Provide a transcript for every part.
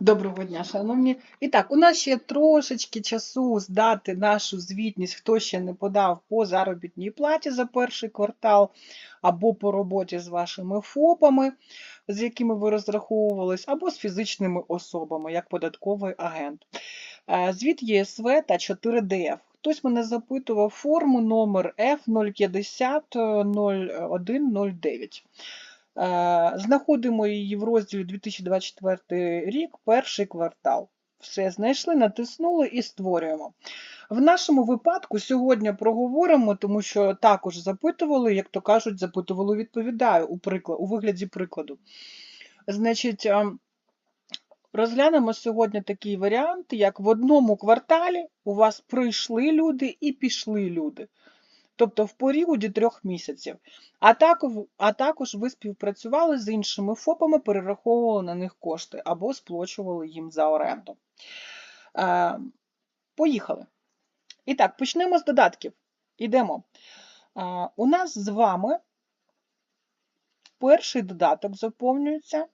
Доброго дня, шановні. І так, у нас ще трошечки часу здати нашу звітність, хто ще не подав по заробітній платі за перший квартал, або по роботі з вашими ФОПами, з якими ви розраховувались, або з фізичними особами, як податковий агент. Е, Звіт ЄСВ та 4ДФ. Хтось мене запитував форму номер F050 0109. Е, Знаходимо її в розділі 2024 рік, перший квартал. Все знайшли, натиснули і створюємо. В нашому випадку сьогодні проговоримо, тому що також запитували, як то кажуть, запитували, відповідаю у, приклад, у вигляді прикладу. Значить, е, розглянемо сьогодні такий варіант, як в одному кварталі у вас прийшли люди і пішли люди тобто в періоді трьох місяців. А також, а також ви співпрацювали з іншими ФОПами, перераховували на них кошти або сплачували їм за оренду. Е, Поїхали. І так, почнемо з додатків. Ідемо. Е, у нас з вами перший додаток заповнюється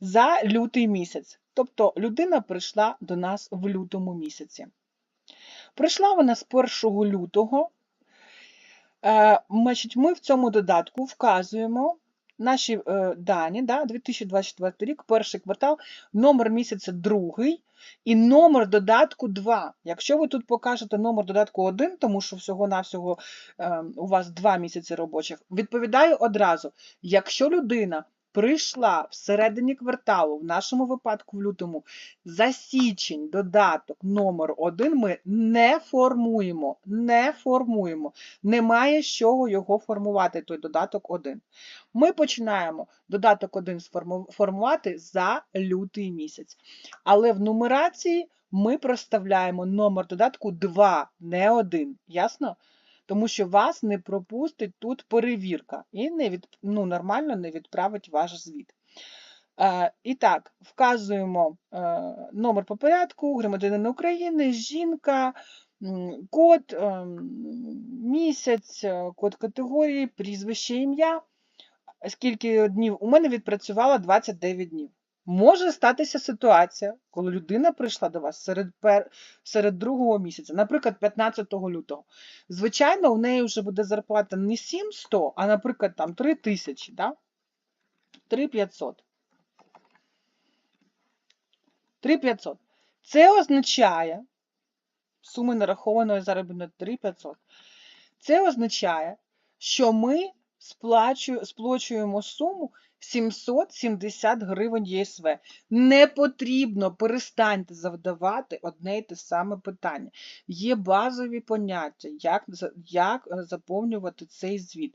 за лютий місяць. Тобто людина прийшла до нас в лютому місяці. Прийшла вона з 1 лютого. Е, Ми в цьому додатку вказуємо наші е, дані, да, 2024 рік, перший квартал, номер місяця другий і номер додатку 2. Якщо ви тут покажете номер додатку 1, тому що всього-навсього е, у вас 2 місяці робочих, відповідаю одразу, якщо людина прийшла всередині кварталу, в нашому випадку в лютому, за січень додаток номер 1 ми не формуємо. Не формуємо. Немає з чого його формувати, той додаток 1. Ми починаємо додаток 1 формувати за лютий місяць. Але в нумерації ми проставляємо номер додатку 2, не 1. Ясно? Тому що вас не пропустить тут перевірка і не від, ну, нормально не відправить ваш звіт. Е, І так, вказуємо е, номер по порядку, громадянин України, жінка, код, е, місяць, е, код категорії, прізвище ім'я. Скільки днів? У мене відпрацювало 29 днів. Може статися ситуація, коли людина прийшла до вас серед пер... серед другого місяця, наприклад, 15 лютого. Звичайно, у неї вже буде зарплата не 700, а, наприклад, там 3 тисячі, да? 3500. 3500. Це означає, суми нарахованої заробітної 3500. Це означає, що ми сплачуємо суму 770 гривень ЄСВ. Не потрібно, перестаньте завдавати одне й те саме питання. Є базові поняття, як як е, заповнювати цей звіт.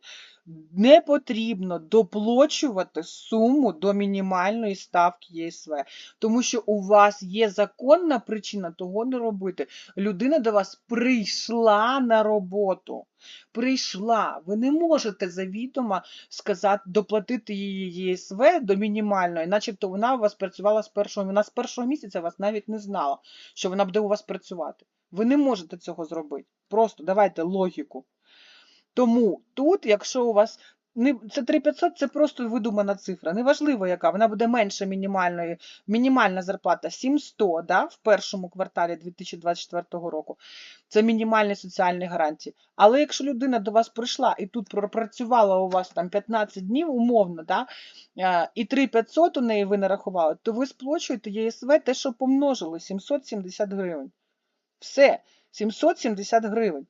Не потрібно доплачувати суму до мінімальної ставки ЄСВ, тому що у вас є законна причина того не робити. Людина до вас прийшла на роботу. Прийшла, ви не можете завідомо сказати, доплатити її ЄСВ до мінімальної, начебто вона у вас працювала з першого вона з першого місяця вас навіть не знала, що вона буде у вас працювати. Ви не можете цього зробити. Просто давайте логіку. Тому тут, якщо у вас це 3500 це просто видумана цифра. Неважливо, яка, вона буде менше мінімальної, мінімальна зарплата 700 да, в першому кварталі 2024 року. Це мінімальні соціальні гарантії. Але якщо людина до вас прийшла і тут пропрацювала у вас там 15 днів, умовно, да, і 3500 у неї ви нарахували, то ви сплачуєте ЄСВ те, що помножили 770 гривень. Все, 770 гривень.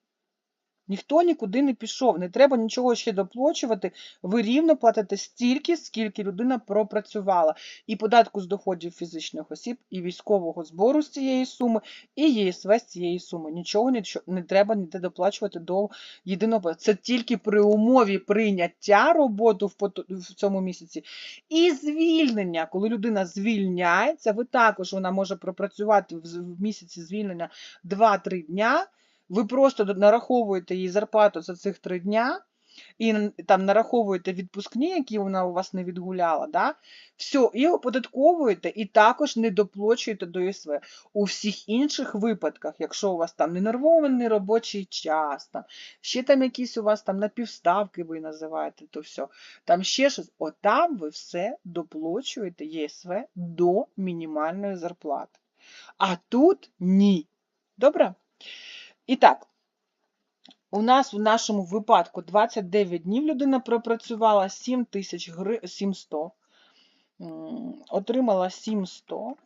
Ніхто нікуди не пішов, не треба нічого ще доплачувати. Ви рівно платите стільки, скільки людина пропрацювала. І податку з доходів фізичних осіб, і військового збору з цієї суми, і ЄСВ з цієї суми. Нічого не, треба ніде доплачувати до єдиного. Це тільки при умові прийняття роботи в цьому місяці. І звільнення, коли людина звільняється, ви також вона може пропрацювати в місяці звільнення 2-3 дня. Ви просто нараховуєте їй зарплату за цих три дня, і там нараховуєте відпускні, які вона у вас не відгуляла, да? все, і оподатковуєте, і також не доплачуєте до ЄСВ. У всіх інших випадках, якщо у вас там ненормований робочий час, там, ще там якісь у вас там напівставки ви називаєте, то все, там ще щось, отам ви все доплачуєте ЄСВ до мінімальної зарплати. А тут ні. Добре? І так, у нас в нашому випадку 29 днів людина пропрацювала 7 гри... 700, отримала 700,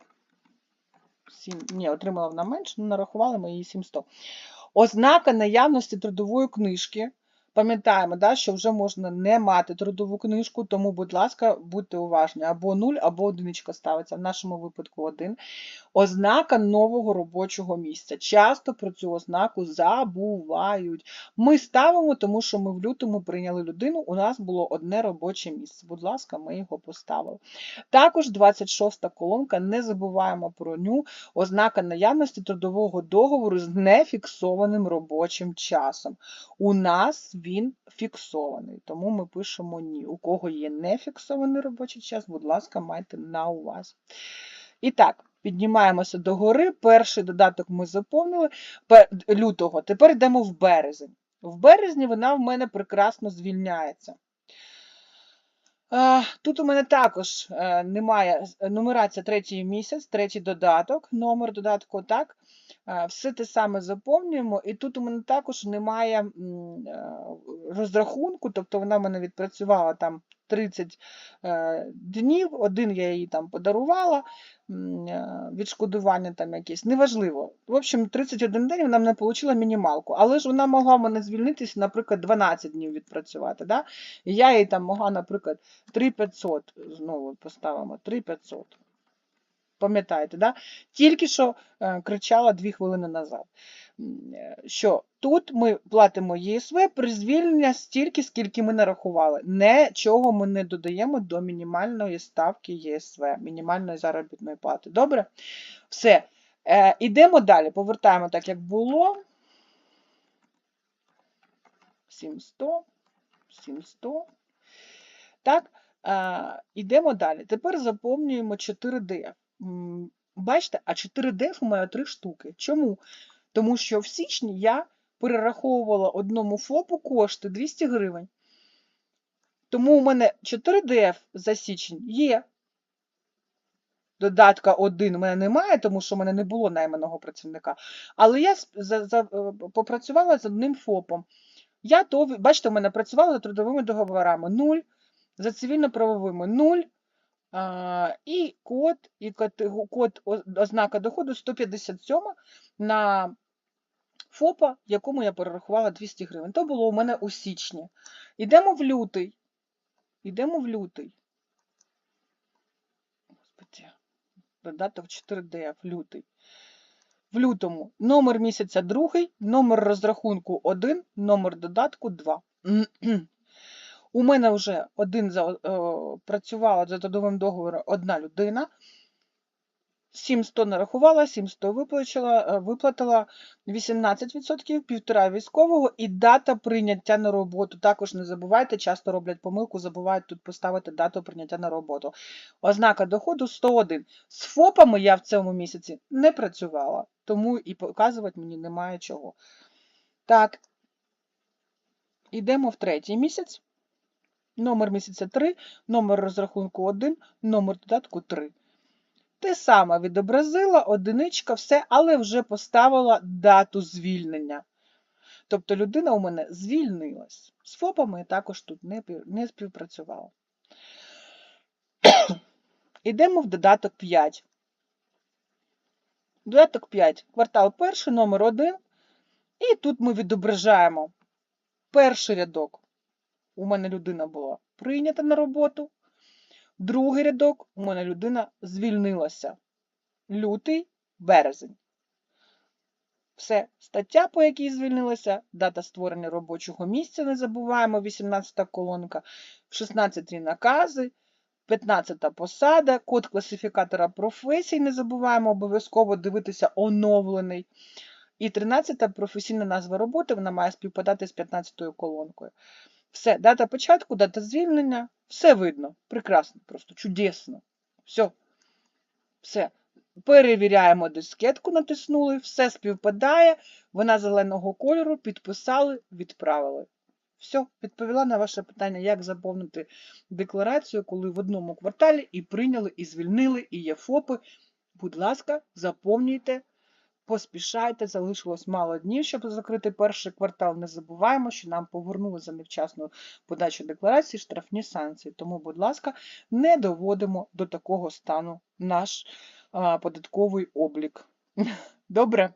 7, ні, отримала вона менше, ну нарахували ми її 700. Ознака наявності трудової книжки. Пам'ятаємо, да, що вже можна не мати трудову книжку, тому, будь ласка, будьте уважні, або 0, або одиничка ставиться, в нашому випадку 1. Ознака нового робочого місця. Часто про цю ознаку забувають. Ми ставимо, тому що ми в лютому прийняли людину, у нас було одне робоче місце. Будь ласка, ми його поставили. Також 26 колонка, не забуваємо про ню, ознака наявності трудового договору з нефіксованим робочим часом. У нас він фіксований, тому ми пишемо ні. У кого є нефіксований робочий час, будь ласка, майте на увазі. І так, піднімаємося до гори. Перший додаток ми заповнили лютого. Тепер йдемо в березень. В березні вона в мене прекрасно звільняється. Тут у мене також е, немає нумерація третій місяць, третій додаток, номер додатку, так. Е, Все те саме заповнюємо, і тут у мене також немає е, розрахунку, тобто вона в мене відпрацювала там 30 е, днів, один я їй там подарувала, відшкодування там якесь, неважливо. В общем, 31 день вона мене отримала мінімалку, але ж вона могла мене звільнитися, наприклад, 12 днів відпрацювати. Да? Я їй там могла, наприклад, 3500, знову поставимо, 3500. Пам'ятаєте, да? Тільки що е, кричала 2 хвилини назад. Е, Що тут ми платимо ЄСВ при звільнення стільки, скільки ми нарахували. Нічого ми не додаємо до мінімальної ставки ЄСВ, мінімальної заробітної плати. Добре? Все. Е, ідемо далі. Повертаємо так, як було. 700, 700. Так, е, ідемо далі. Тепер заповнюємо 4D. М, Бачите, а 4D у мене три штуки. Чому? Тому що в січні я перераховувала одному ФОПу кошти 200 гривень. Тому у мене 4DF за січень є. Додатка 1 у мене немає, тому що в мене не було найманого працівника. Але я за, за, е, попрацювала з одним ФОПом. Я то, бачите, у мене працювала за трудовими договорами 0, за цивільно-правовими 0, а, і код, і код ознака доходу 157 на ФОПа, якому я перерахувала 200 гривень. То було у мене у січні. Йдемо в лютий. Йдемо в лютий. Господи, додаток 4D в лютий. В лютому номер місяця другий, номер розрахунку 1, номер додатку 2. У мене вже один за, е, працювала за трудовим договором одна людина. 700 нарахувала, 700 виплатила, е, виплатила 18%, півтора військового і дата прийняття на роботу. Також не забувайте, часто роблять помилку, забувають тут поставити дату прийняття на роботу. Ознака доходу 101. З ФОПами я в цьому місяці не працювала, тому і показувати мені немає чого. Так, йдемо в третій місяць. Номер місяця 3, номер розрахунку 1, номер додатку 3. Те саме відобразила, одиничка, все, але вже поставила дату звільнення. Тобто людина у мене звільнилась. З ФОПами також тут не, співпрацювала. Ідемо в додаток 5. Додаток 5. Квартал перший, номер 1. І тут ми відображаємо перший рядок. У мене людина була прийнята на роботу. Другий рядок у мене людина звільнилася. Лютий, березень. Все, стаття, по якій звільнилася, дата створення робочого місця, не забуваємо, 18 колонка, 16 накази, 15 посада, код класифікатора професій, не забуваємо обов'язково дивитися оновлений. І 13 професійна назва роботи, вона має співпадати з 15 колонкою. Все, дата початку, дата звільнення, все видно. Прекрасно, просто чудесно. Все. Все. Перевіряємо дискетку, натиснули, все співпадає, вона зеленого кольору, підписали, відправили. Все, відповіла на ваше питання, як заповнити декларацію, коли в одному кварталі і прийняли, і звільнили, і є ФОПи. Будь ласка, заповнюйте, поспішайте, залишилось мало днів, щоб закрити перший квартал. Не забуваємо, що нам повернули за невчасну подачу декларації штрафні санкції. Тому, будь ласка, не доводимо до такого стану наш а, податковий облік. Добре?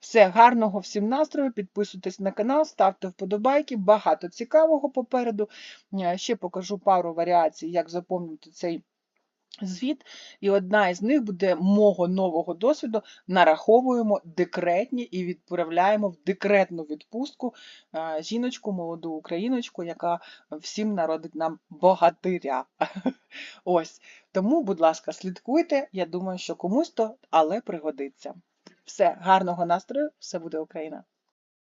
Все, гарного всім настрою. Підписуйтесь на канал, ставте вподобайки. Багато цікавого попереду. Е, Ще покажу пару варіацій, як заповнити цей звіт. І одна із них буде мого нового досвіду. Нараховуємо декретні і відправляємо в декретну відпустку е, жіночку, молоду україночку, яка всім народить нам богатиря. Ось. Тому, будь ласка, слідкуйте. Я думаю, що комусь то, але пригодиться. Все, гарного настрою, все буде Україна!